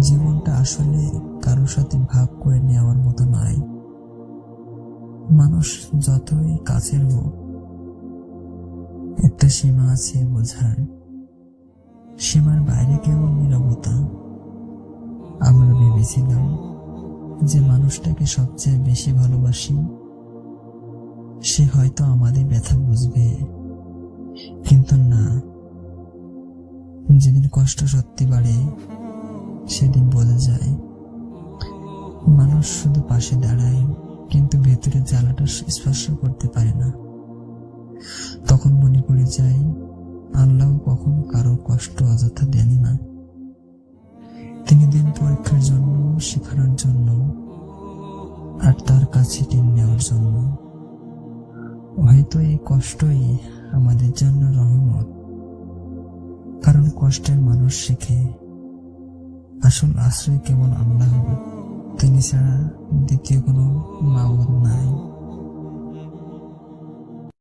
জীবনটা আসলে কারোর সাথে ভাগ করে নেওয়ার মতো নয়। মানুষ যতই কাছের হোক, একটা সীমা আছে বোঝার। সীমার বাইরে কেমন নিরবতা। আমরা ভেবেছিলাম যে মানুষটাকে সবচেয়ে বেশি ভালোবাসি, সে হয়তো আমাদের ব্যথা বুঝবে। কিন্তু না, যেদিন কষ্ট সত্যি বাড়ে মানুষ শুধু পাশে দাঁড়ায়, কিন্তু ভেতরে জ্বালাটা স্পর্শ করতে পারে না। তখন মনে পড়ে যায়, আল্লাহ কখনো কারও কষ্ট অযথা দেন না। তিনি দিন পরীক্ষার জন্য শেখানোর জন্য আর তার কাছে টিন নেওয়ার জন্য। হয়তো এই কষ্টই আমাদের জন্য রহমত। কারণ কষ্টের মানুষ শেখে। আসল আশ্রয় কেবল আল্লাহ। deixar de que eu não mal não